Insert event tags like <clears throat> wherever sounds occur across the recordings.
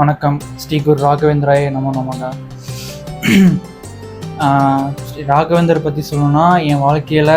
வணக்கம். ஸ்ரீ குரு ராகவேந்திராய நமோ நமகா. <clears throat> ஸ்ரீ ராகவேந்தர் பற்றி சொல்லணும்னா என் வாழ்க்கையில்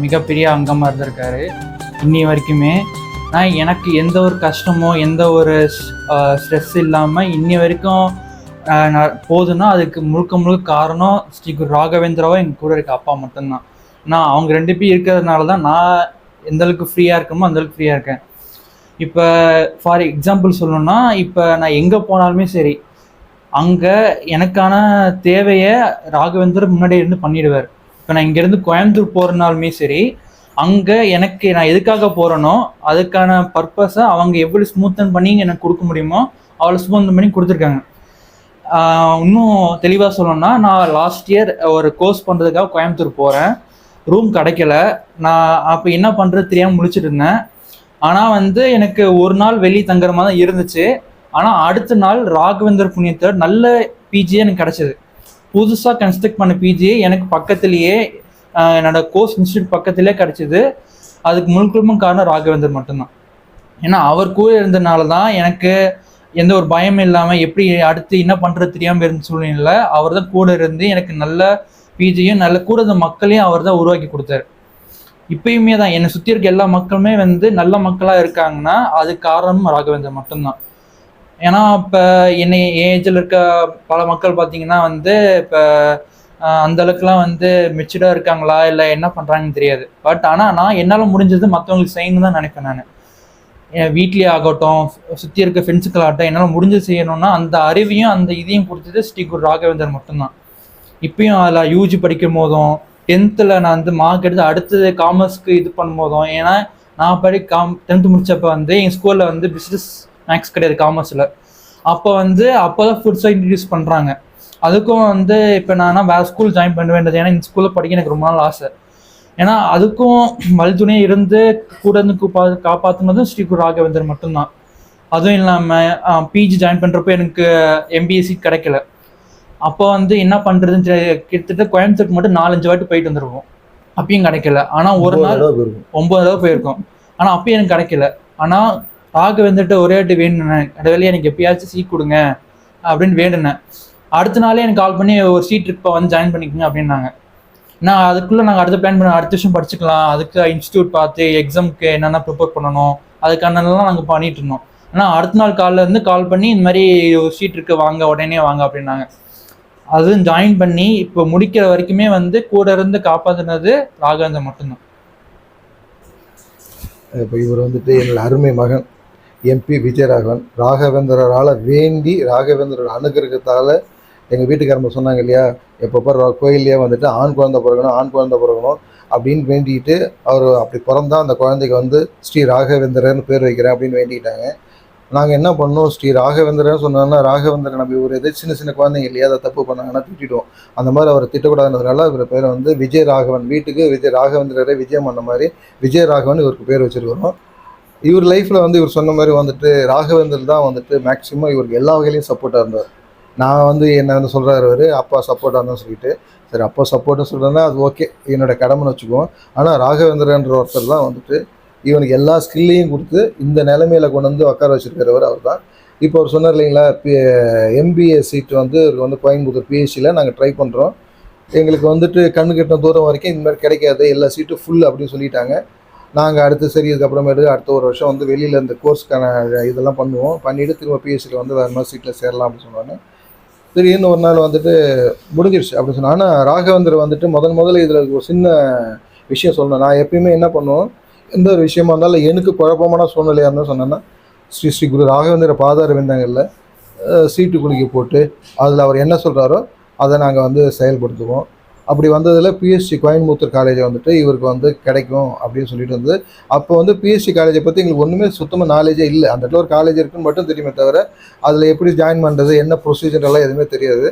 மிகப்பெரிய அங்கமாக இருந்திருக்காரு. இன்னி வரைக்குமே நான் எனக்கு எந்த ஒரு கஷ்டமோ எந்த ஒரு ஸ்ட்ரெஸ் இல்லாமல் இன்னி வரைக்கும் நான் போதுன்னா அதுக்கு முழுக்க முழுக்க காரணம் ஸ்ரீ குரு ராகவேந்திராவும் எங்கள் கூட இருக்க அப்பா மட்டும்தான். நான் அவங்க ரெண்டு பேரும் இருக்கிறதுனால தான் நான் எந்த அளவுக்கு ஃப்ரீயாக இருக்கணுமோ அந்த அளவுக்கு ஃப்ரீயாக இருக்கேன். இப்போ ஃபார் எக்ஸாம்பிள் சொல்லணும்னா இப்போ நான் எங்கே போனாலுமே சரி அங்கே எனக்கான தேவையை ராகவேந்தர் முன்னாடி இருந்து பண்ணிடுவார். இப்போ நான் இங்கேருந்து கோயம்புத்தூர் போகிறனாலுமே சரி அங்கே எனக்கு நான் எதுக்காக போகிறேனோ அதுக்கான பர்பஸை அவங்க எவ்வளோ ஸ்மூத்தன் பண்ணி எனக்கு கொடுக்க முடியுமோ அவ்வளோ ஸ்மூத்தன் பண்ணி கொடுத்துருக்காங்க. இன்னும் தெளிவாக சொல்லணும்னா நான் லாஸ்ட் இயர் ஒரு கோர்ஸ் பண்ணுறதுக்காக கோயம்புத்தூர் போகிறேன் ரூம் கிடைக்கல. நான் அப்போ என்ன பண்ணுறது தெரியாமல் முழிச்சிட்டு இருந்தேன். ஆனால் வந்து எனக்கு ஒரு நாள் வெளியே தங்குற மாதிரி தான் இருந்துச்சு. ஆனால் அடுத்த நாள் ராகவேந்தர் புண்ணியத்தர் நல்ல பிஜியே எனக்கு கிடச்சிது. புதுசாக கன்ஸ்ட்ரக்ட் பண்ண பிஜி எனக்கு பக்கத்துலேயே என்னோட கோர்ஸ் இன்ஸ்டியூட் பக்கத்துலேயே கிடச்சிது. அதுக்கு முழுக்கமும் காரணம் ராகவேந்தர் மட்டும்தான். ஏன்னா அவர் கூட இருந்தனால தான் எனக்கு எந்த ஒரு பயம் இல்லாமல் எப்படி அடுத்து என்ன பண்ணுறது தெரியாமல் இருந்த சூழ்நிலையில் அவர் தான் கூட இருந்து எனக்கு நல்ல பிஜியும் நல்ல கூட இருந்த மக்களையும் அவர் தான் உருவாக்கி கொடுத்தாரு. இப்பயுமே தான். என்னை சுற்றி இருக்க எல்லா மக்களுமே வந்து நல்ல மக்களாக இருக்காங்கன்னா அதுக்கு காரணம் ராகவேந்தர் மட்டும்தான். ஏன்னா இப்போ என்னை ஏஜில் இருக்க பல மக்கள் பார்த்தீங்கன்னா வந்து இப்போ அந்த அளவுக்குலாம் வந்து மெச்சூர்டாக இருக்காங்களா இல்லை என்ன பண்ணுறாங்கன்னு தெரியாது. பட் ஆனால் நான் என்னால் முடிஞ்சது மற்றவங்களுக்கு செய்யணும்னு தான் நினைப்பேன் நான். என் வீட்லேயே ஆகட்டும் சுற்றி இருக்க ஃப்ரெண்ட்ஸுக்களாகட்டும் என்னால் முடிஞ்சது செய்யணும்னா அந்த அறிவையும் அந்த இதையும் கொடுத்தது ஸ்ரீ குரு ராகவேந்தர் மட்டும்தான். இப்பயும் அதில் யூஜி படிக்கும் போதும் டென்த்தில் நான் வந்து மார்க் எடுத்து அடுத்தது காமர்ஸ்க்கு இது பண்ணும்போதும் ஏன்னா நான் படி காம் டென்த்து முடித்தப்போ வந்து எங்கள் ஸ்கூலில் வந்து பிஸ்னஸ் மேக்ஸ் கிடையாது காமர்ஸில் அப்போ வந்து அப்போ தான் ஃபுட்ஸாக இன்ட்ரடியூஸ் பண்ணுறாங்க அதுக்கும் வந்து இப்போ நான் வேறு ஸ்கூல் ஜாயின் பண்ண வேண்டியது ஏன்னா இந்த ஸ்கூலில் படிக்க எனக்கு ரொம்ப நாள் ஆசை. ஏன்னா அதுக்கும் வழித்துணையே இருந்து கூட இருந்து கூப்பா காப்பாற்றுனதும் ஸ்ரீ குரு ராகவேந்தர் மட்டும்தான். அதுவும் இல்லாமல் பிஜி ஜாயின் பண்ணுறப்போ எனக்கு எம்பிஎஸ்சி கிடைக்கல. அப்போ வந்து என்ன பண்ணுறதுன்னு கிட்டத்தட்ட கோயம்புத்தூருக்கு மட்டும் நாலஞ்சு வாட்டி போயிட்டு வந்துருவோம் அப்பயும் கிடைக்கல. ஆனால் ஒரு நாள். ஒன்பது தடவை போயிருக்கோம். ஆனால் அப்பயும் எனக்கு கிடைக்கல. ஆனால் ராகவேந்தர்கிட்ட ஒரே வாட்டி வேணுனேன் கடவுளே எனக்கு எப்பயாச்சும் சீட் கொடுங்க அப்படின்னு வேணுனேன் அடுத்த நாளே எனக்கு கால் பண்ணி ஒரு சீட் இப்போ வந்து ஜாயின் பண்ணிக்கோங்க அப்படின்னாங்க. நான் அதுக்குள்ளே நாங்கள் அடுத்த பிளான் பண்ண அடுத்த வருஷம் படிச்சுக்கலாம். அதுக்கு இன்ஸ்டியூட் பார்த்து எக்ஸாமுக்கு என்னென்ன ப்ரிப்பேர் பண்ணணும் அதுக்கானலாம் நாங்கள் பண்ணிட்டு இருந்தோம். ஆனால் அடுத்த நாள் காலைல இருந்து கால் பண்ணி இந்த மாதிரி ஒரு சீட் இருக்கு வாங்க உடனே வாங்க அப்படின்னாங்க. அதுவும் ஜாயின் பண்ணி இப்போ முடிக்கிற வரைக்குமே வந்து கூட இருந்து காப்பாற்றினது ராகவேந்தர் மட்டும்தான். இப்போ இவர் வந்துட்டு என்னோட அருமை மகன் எம்பி விஜயராகவன். ராகவேந்திரரால் வேண்டி ராகவேந்திரர் அனுகிரகத்தால் எங்கள் வீட்டுக்காரங்க சொன்னாங்க இல்லையா எப்போ பாரு கோயிலே வந்துட்டு ஆண் குழந்தை பிறக்கணும் ஆண் குழந்தை பிறகணும் அப்படின்னு வேண்டிட்டு அவர் அப்படி பிறந்தா அந்த குழந்தைக்கு வந்து ஸ்ரீ ராகவேந்திரன்னு பேர் வைக்கிறேன் அப்படின்னு வேண்டிக்கிட்டாங்க நாங்கள் என்ன பண்ணோம்? ஸ்ரீ ராகவேந்திரன் சொன்னோன்னா ராகவேந்திரன் நம்ம ஒரு எதாவது சின்ன சின்ன குழந்தைங்க இல்லையா? அதை தப்பு பண்ணாங்கன்னா திட்டிடுவோம் அந்த மாதிரி அவரை திட்டக்கூடாதுன்றதுனால இவர் பேரை வந்து விஜய் ராகவன் வீட்டுக்கு விஜய் ராகவேந்திரரை விஜயம் பண்ண மாதிரி விஜய் ராகவன் இவருக்கு பேர் வச்சுருக்கிறோம். இவர் லைஃப்பில் வந்து இவர் சொன்ன மாதிரி வந்துட்டு ராகவேந்தர் தான் வந்துட்டு மேக்ஸிமம் இவருக்கு எல்லா வகையிலையும் சப்போர்ட்டாக இருந்தார். நான் வந்து என்ன வந்து சொல்கிறாரு அவர் அப்பா சப்போர்ட்டாக இருந்தால் சொல்லிட்டு. சரி அப்பா சப்போர்ட்டாக சொல்கிறேன்னா அது ஓகே என்னோட கடமைன்னு வச்சுக்குவோம். ஆனால் ராகவேந்திரன்ற ஒருத்தர் தான் வந்துட்டு இவனுக்கு எல்லா ஸ்கில்லையும் கொடுத்து இந்த நிலைமையில கொண்டு வந்து உட்கார வச்சிருக்கிறவர் அவர் தான் இப்போ அவர் சொன்னார் இல்லைங்களா எம்பிஏ சீட் வந்து வந்து கோயம்புத்தூர் பிஹெச்சியில் நாங்கள் ட்ரை பண்ணுறோம் எங்களுக்கு வந்துட்டு கண்ணு கட்டின தூரம் வரைக்கும் இந்த மாதிரி கிடைக்காது எல்லா சீட்டும் ஃபுல் அப்படின்னு சொல்லிட்டாங்க. நாங்கள் அடுத்து சரி இதுக்கப்புறமேட்டு அடுத்த ஒரு வருஷம் வந்து வெளியில் இந்த கோர்ஸ்க்கான இதெல்லாம் பண்ணுவோம். பண்ணிவிட்டு திரும்ப பிஹெச்சியில் வந்து வேறு மாதிரி சீட்டில் சேரலாம் அப்படின்னு சொன்னாங்க சரி இன்னும் ஒரு நாள் வந்துட்டு முடிஞ்சிருச்சு அப்படின்னு சொன்னா ஆனால் ராகவேந்தர் வந்துட்டு முதல் முதல்ல இதில் ஒரு சின்ன விஷயம் சொல்லணும். நான் எப்பயுமே என்ன பண்ணுவோம் எந்த ஒரு விஷயமா இருந்தாலும் எனக்கு குழப்பமான சூழ்நிலையாக இருந்தால் சொன்னேன்னா ஸ்ரீ ஸ்ரீ குரு ராகவேந்திர பாதார விந்தங்களில் சீட்டு குலுக்கி போட்டு அதில் அவர் என்ன சொல்கிறாரோ அதை நாங்கள் வந்து செயல்படுத்துவோம். அப்படி வந்ததில் பிஎஸ்சி கோயம்புத்தூர் காலேஜை வந்துட்டு இவருக்கு வந்து கிடைக்கும் அப்படின்னு சொல்லிட்டு வந்து அப்போ வந்து பிஎஸ்சி காலேஜை பற்றி எங்களுக்கு ஒன்றுமே சுத்தமாக நாலேஜே இல்லை. அந்த இடத்துல ஒரு காலேஜ் இருக்குன்னு மட்டும் தெரியுமே தவிர அதில் எப்படி ஜாயின் பண்ணுறது என்ன ப்ரொசீஜர் எல்லாம் எதுவுமே தெரியாது.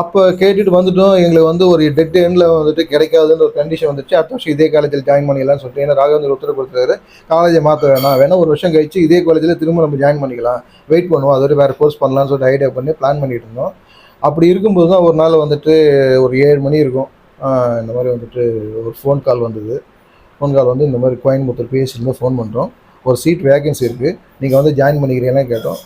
அப்போ கேட்டுட்டு வந்துட்டோம். எங்களுக்கு வந்து ஒரு டெட் எண்டில் வந்துட்டு கிடைக்காதுன்ற ஒரு கண்டிஷன் வந்துச்சு. அடுத்த வருஷம் இதே காலேஜில் ஜாயின் பண்ணிக்கலாம்னு சொல்லிட்டு ஏன்னா ராகவேந்தர் உத்தரவு கொடுத்துருக்காரு காலேஜை மாற்ற வேணாம். வேணா ஒரு வருஷம் கழிச்சு இதே காலேஜில் திரும்ப நம்ம ஜாயின் பண்ணிக்கலாம். வெயிட் பண்ணுவோம். அதோட வேறு கோர்ஸ் பண்ணலாம்னு சொல்லிட்டு ஐடியா பண்ணி பிளான் பண்ணிட்டு இருந்தோம். அப்படி இருக்கும்போது தான் ஒரு நாள் வந்துட்டு ஒரு ஏழு மணி இருக்கும். இந்த மாதிரி வந்துட்டு ஒரு ஃபோன் கால் வந்தது. ஃபோன் கால் வந்து இந்த மாதிரி கோயம்புத்தூர் பிஎஸ்சிலேருந்து ஃபோன் பண்ணுறோம் ஒரு சீட் வேகன்சி இருக்குது நீங்கள் வந்து ஜாயின் பண்ணிக்கிறீங்கன்னு கேட்டோம்.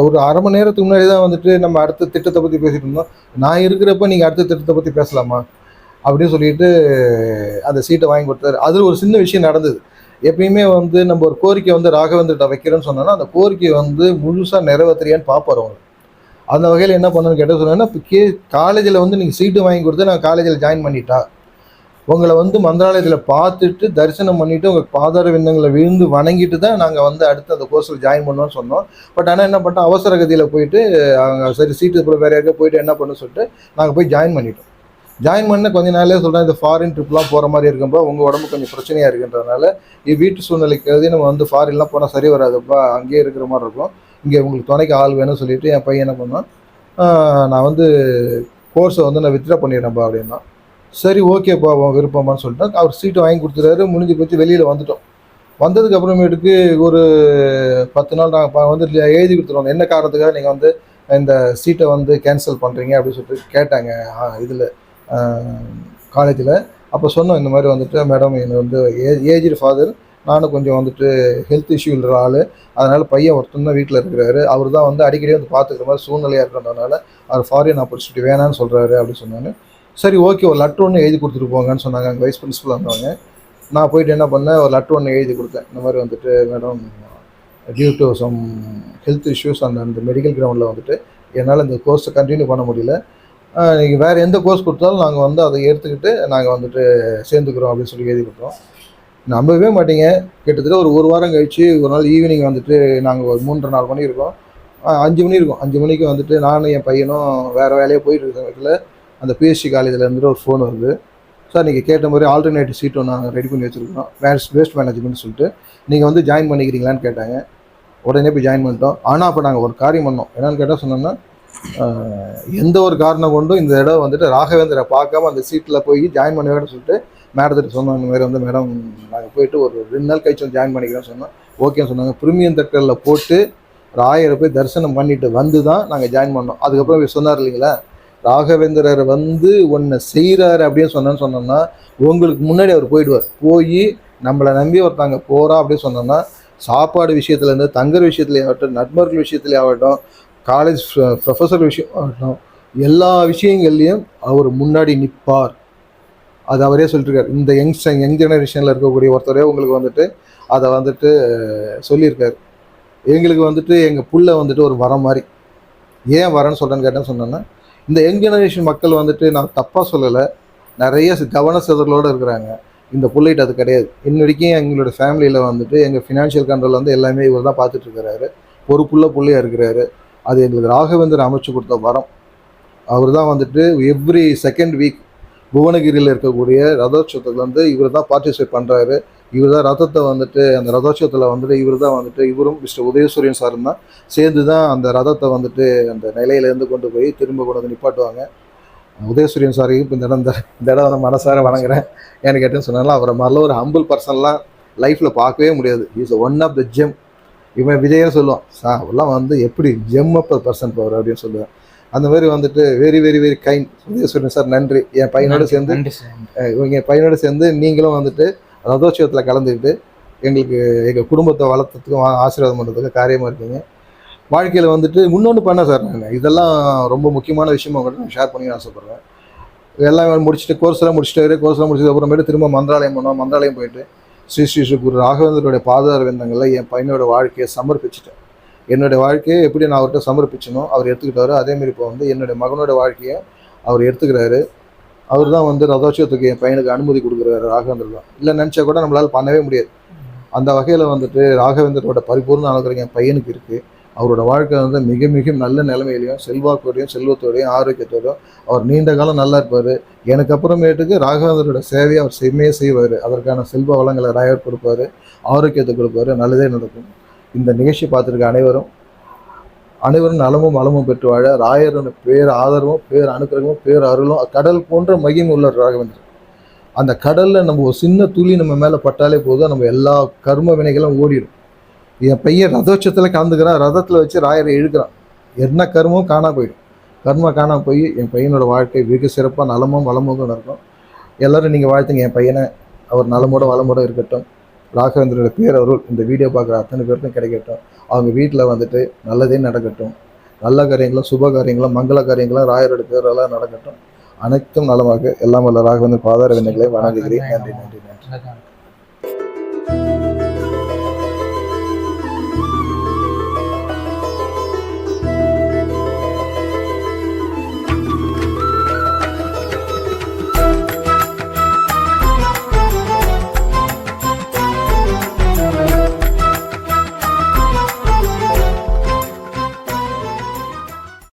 ஒரு அரை மணி நேரத்துக்கு முன்னாடி தான் வந்துட்டு நம்ம அடுத்த திட்டத்தை பற்றி பேசிகிட்டு இருந்தோம். நான் இருக்கிறப்ப நீங்கள் அடுத்த திட்டத்தை பற்றி பேசலாமா? அப்படின்னு சொல்லிட்டு அந்த சீட்டை வாங்கி கொடுத்தாரு. அதில் ஒரு சின்ன விஷயம் நடந்தது. எப்பயுமே வந்து நம்ம ஒரு கோரிக்கை வந்து ராகவேந்திரட்ட வைக்கிறேன்னு சொன்னோன்னா அந்த கோரிக்கையை வந்து முழுசாக நிறைவேற்றுறியான்னு பார்ப்பார் அவங்க. அந்த வகையில் என்ன பண்ணணும்னு கேட்டால் சொன்னேன்னா இப்போ கே காலேஜில் வந்து நீங்கள் சீட்டு வாங்கி கொடுத்து நான் காலேஜில் ஜாயின் பண்ணிட்டா. உங்களை வந்து மந்திராலயத்தில் பார்த்துட்டு தரிசனம் பண்ணிவிட்டு உங்கள் பாதார விண்ணங்களை விழுந்து வணங்கிட்டு தான் நாங்கள் வந்து அடுத்து அந்த கோர்ஸில் ஜாயின் பண்ணுவோம்னு சொன்னோம். பட் ஆனால் என்ன பண்ணிட்டோம்? அவசர கதியில் போயிட்டு அவங்க சரி சீட்டு கூட வேறு யாருக்கா போயிட்டு என்ன பண்ண சொல்லிட்டு நாங்கள் போய் ஜாயின் பண்ணிட்டோம். ஜாயின் பண்ண கொஞ்ச நாளே சொல்கிறேன் இந்த ஃபாரின் ட்ரிப்லாம் போகிற மாதிரி இருக்கும்போது உங்கள் உடம்பு கொஞ்சம் பிரச்சனையாக இருக்குன்றதுனால வீட்டு சூழ்நிலைக்கு கருதி நம்ம வந்து ஃபாரின்லாம் போனால் சரி வராதுப்பா அங்கேயே இருக்கிற மாதிரி இருக்கும். இங்கே உங்களுக்கு துணைக்கு ஆள் வேணும்னு சொல்லிட்டு என் பையன் என்ன பண்ணான்? நான் வந்து கோர்ஸை வந்து நான் வித்ட்ரா பண்ணிடுறேன்ப்பா அப்படின்னா. சரி ஓகேப்பா உன் விருப்பமான்னு சொல்லிட்டு அவர் சீட்டு வாங்கி கொடுத்துறாரு முடிஞ்சு போச்சு வெளியில் வந்துட்டோம். வந்ததுக்கு அப்புறமேட்டுக்கு ஒரு பத்து நாள் நாங்கள் வந்து எழுதி கொடுத்துருவோம் என்ன காரணத்துக்காக நீங்கள் வந்து இந்த சீட்டை வந்து கேன்சல் பண்ணுறீங்க அப்படின்னு சொல்லிட்டு கேட்டாங்க இதில் காலேஜில். அப்போ சொன்னோம் இந்த மாதிரி வந்துட்டு மேடம் என்னை வந்து ஏ ஏஜ்டு ஃபாதர் நானும் கொஞ்சம் வந்துட்டு ஹெல்த் இஷ்யூ இருக்கிற ஆள். அதனால் பையன் ஒருத்தன் தான் வீட்டில் இருக்கிறாரு. அவர் தான் வந்து அடிக்கடி வந்து பார்த்துக்கிற மாதிரி சூழ்நிலையாக இருக்கிறதுனால அவர் ஃபாரின் ஆப்பர்ச்சுனிட்டி வேணான்னு சொல்கிறாரு அப்படின்னு சொன்னாங்க. சரி ஓகே ஒரு லெட்டர் ஒன்று எழுதி கொடுத்துட்டு போங்கன்னு சொன்னாங்க. அங்கே வைஸ் பிரின்சிபல் வந்தவங்க நான் போயிட்டு என்ன பண்ணேன்? ஒரு லெட்டர் ஒன்று எழுதி கொடுத்தேன். இந்த மாதிரி வந்துட்டு madam due to some health issues அந்த அந்த மெடிக்கல் கிரவுண்டில் வந்துட்டு என்னால் இந்த கோர்ஸை கண்டினியூ பண்ண முடியல. நீங்கள் வேறு எந்த கோர்ஸ் கொடுத்தாலும் நாங்கள் வந்து அதை எடுத்துக்கிட்டு நாங்கள் வந்துட்டு சேர்ந்துக்கிறோம் அப்படின்னு சொல்லி எழுதி கொடுத்தோம். நம்பவே மாட்டீங்க. கிட்டத்தட்ட ஒரு ஒரு வாரம் கழித்து ஒரு நாள் ஈவினிங் வந்துட்டு நாங்கள் ஒரு மூன்றரை நாலு மணி இருக்கோம். அஞ்சு மணி இருக்கும். அஞ்சு மணிக்கு வந்துட்டு நானும் என் பையனும் வேறு வேலையாக போயிட்டு இருக்கிற வீட்டில் அந்த பிஎஸ்சி காலேஜில் இருந்துட்டு ஒரு ஃபோன் வருது. சார் நீங்கள் கேட்ட மாதிரி ஆல்டர்னேட்டிவ் சீட் ஒன்று நாங்கள் ரெடி பண்ணி வச்சுருக்கோம். வேஸ்ட் வேஸ்ட் மேனேஜ்மெண்ட் சொல்லிட்டு. நீங்கள் வந்து ஜாயின் பண்ணிக்கிறீங்களான்னு கேட்டாங்க. உடனே போய் ஜாயின் பண்ணிட்டோம். ஆனால் அப்போ நாங்கள் ஒரு காரியம் பண்ணோம். என்னன்னு கேட்டால் சொன்னோன்னா எந்த ஒரு காரணம் கொண்டும் இந்த இடம் வந்துட்டு ராகவேந்திரை பார்க்காம அந்த சீட்டில் போய் ஜாயின் பண்ண வேணும்னு சொல்லிட்டு மேடத்திட்ட சொன்னோம். இந்த மாதிரி வந்து மேடம் நாங்கள் போயிட்டு ஒரு ரெண்டு நாள் கழிச்சு வந்து ஜாயின் பண்ணிக்கிறோம்னு சொன்னோம். ஓகேன்னு சொன்னாங்க. பிரிமியம் தட்டலில் போட்டு ராயரை போய் தரிசனம் பண்ணிட்டு வந்து தான் நாங்கள் ஜாயின் பண்ணோம். அதுக்கப்புறம் சொன்னார் இல்லைங்களா ராகவேந்திரர் வந்து ஒன்று செய்கிறாரு அப்படின்னு சொன்னேன்னு சொன்னோம்னா உங்களுக்கு முன்னாடி அவர் போயிடுவார். போய் நம்மளை நம்பி ஒருத்தாங்க போகிறா அப்படின்னு சொன்னோம்னா சாப்பாடு விஷயத்துலேருந்து தங்குற விஷயத்துலேயே ஆகட்டும் நட்பர்கள் விஷயத்துலேயே ஆகட்டும் காலேஜ் ப்ரொஃபஸர் விஷயம் ஆகட்டும் எல்லா விஷயங்கள்லையும் அவர் முன்னாடி நிற்பார் அது அவரே சொல்லிட்டுருக்கார் இந்த யங் யங் ஜெனரேஷனில் இருக்கக்கூடிய ஒருத்தரே உங்களுக்கு வந்துட்டு அதை வந்துட்டு சொல்லியிருக்காரு. எங்களுக்கு வந்துட்டு எங்கள் புள்ள வந்துட்டு ஒரு வரம் மாதிரி. ஏன் வரேன்னு சொல்கிறேன்னு கேட்டேன்னு சொன்னேன்னா இந்த யங் ஜெனரேஷன் மக்கள் வந்துட்டு நான் தப்பாக சொல்லலை. நிறைய கவன சிதறலோடு இருக்கிறாங்க. இந்த புள்ளைட்டு அது கிடையாது. இன்ன வரைக்கும் எங்களோட ஃபேமிலியில் வந்துட்டு எங்கள் ஃபினான்ஷியல் கண்ட்ரோல் வந்து எல்லாமே இவர் தான் பார்த்துட்டு இருக்கிறாரு. பொறுப்புள்ள புள்ளையாக இருக்கிறாரு. அது எங்களுக்கு ராகவேந்தர் அமைச்சு கொடுத்த வரம். அவர் தான் வந்துட்டு எவ்ரி செகண்ட் வீக் புவனகிரியில் இருக்கக்கூடிய ரதோற்சவத்துக்கு வந்து இவர் தான் பார்ட்டிசிபேட் பண்ணுறாரு இவர் தான் ரதத்தை வந்துட்டு அந்த ரதோற்சவத்தில் வந்துட்டு இவர் தான் வந்துட்டு இவரும் மிஸ்டர் உதயசூரியன் சாரும் தான் சேர்ந்து தான் அந்த ரதத்தை வந்துட்டு அந்த நிலையிலேருந்து கொண்டு போய் திரும்ப கொண்டு வந்து நிப்பாட்டுவாங்க. உதயசூரியன் சாரையும் இப்போ இந்த இடம் இந்த இடம் மனசார வணங்குறேன். ஏன்னு கேட்டேன்னு சொன்னாலும் அவரை மாதிரிலாம் ஒரு ஹம்பிள் பர்சன்லாம் லைஃப்பில் பார்க்கவே முடியாது. Is one of the gem இவன் விஜயம் சொல்லுவான் சா அவர்லாம் வந்து எப்படி ஜெம் அப் பர்சன் பவர் அப்படின்னு சொல்லுவேன். அந்த மாதிரி வந்துட்டு very very very kind Udayasuriyan sir நன்றி. என் பையனோட சேர்ந்து இவங்க பையனோட சேர்ந்து நீங்களும் வந்துட்டு ரதோற்சவத்தில் கலந்துக்கிட்டு எங்களுக்கு எங்கள் குடும்பத்தை வளர்த்ததுக்கும் ஆ- ஆசீர்வாதம் பண்ணுறதுக்கும் காரியமாக இருக்கீங்க. வாழ்க்கையில் வந்துட்டு இன்னொன்று பண்ண சார் நான். இதெல்லாம் ரொம்ப முக்கியமான விஷயமா கூட நான் ஷேர் பண்ணி ஆசைப்பட்றேன். எல்லாம் முடிச்சுட்டு கோர்ஸ்லாம் முடிச்சுட்டு கோர்ஸ்லாம் முடிச்சது அப்புறமேட்டு திரும்ப மந்திராலயம் போனோம். மந்திராலயம் போயிட்டு ஸ்ரீ ஸ்ரீ ஸ்ரீ குரு ராகவேந்தருடைய பாதார விந்தங்களில் என் பையனோட வாழ்க்கையை சமர்ப்பிச்சிட்டேன். என்னுடைய வாழ்க்கையை எப்படி நான் அவர்கிட்ட சமர்ப்பிச்சனோ அவர் எடுத்துக்கிட்டாரோ. அதேமாரி இப்போ வந்து என்னுடைய மகனோட வாழ்க்கையை அவர் எடுத்துக்கிறாரு. அவர் தான் வந்து ரதோஷத்துக்கு என் பையனுக்கு அனுமதி கொடுக்குறாரு ராகவேந்தர் தான் இல்லை நினச்சா கூட நம்மளால் பண்ணவே முடியாது. அந்த வகையில் வந்துட்டு ராகவேந்தரோட பரிபூர்ண அனுகிரகம் என் பையனுக்கு இருக்குது அவரோட வாழ்க்கை வந்து மிக மிக நல்ல நிலைமையிலையும் செல்வாக்கோடையும் செல்வத்தோடையும் ஆரோக்கியத்தோடையும் அவர் நீண்ட காலம் நல்லா இருப்பார். எனக்கு அப்புறமேட்டுக்கு ராகவேந்தரோட சேவையை அவர் செம்மையே செய்வார். அதற்கான செல்வ வளங்களை ராயர் கொடுப்பாரு ஆரோக்கியத்தை கொடுப்பாரு. நல்லதே நடக்கும். இந்த நிகழ்ச்சி பார்த்துருக்க அனைவரும் அனைவரும் நலமும் வளமும் பெற்று வாழ ராயரோட பேர் ஆதரவும் பேர் அனுக்கிரகமும் பேர் அருளும் கடல் போன்ற மகிமை உள்ள ராகவேந்திரன் அந்த கடலில் நம்ம ஒரு சின்ன துளி நம்ம மேலே பட்டாலே போதும் நம்ம எல்லா கர்ம வினைகளும் ஓடிடும். என் பையன் ரதோட்சத்தில் கலந்துக்கிறான் ரதத்தில் வச்சு ராயரை இழுக்கிறான். என்ன கர்மம் காணா போயிடும். கர்மம் காணாமல் போய் என் பையனோட வாழ்க்கை வெகு சிறப்பாக நலமும் வளமும் இருக்கும் எல்லாரும் நீங்கள் வாழ்த்துங்க என் பையனை. அவர் நலமோட வளமோட இருக்கட்டும். ராகவேந்திரோட அருள் இந்த வீடியோ பார்க்குற அத்தனை பேருக்கும் கிடைக்கட்டும். அவங்க வீட்டில் வந்துட்டு நல்லதே நடக்கட்டும். நல்ல காரியங்களும் சுப காரியங்களும் மங்கள காரியங்களும் ராயரோட பேரெல்லாம் நடக்கட்டும். அனைத்தும் நலமாக எல்லாம் வல்ல ராகவேந்திர பாதார வினைகளை வணங்குகிறேன். நன்றி நன்றி நன்றி.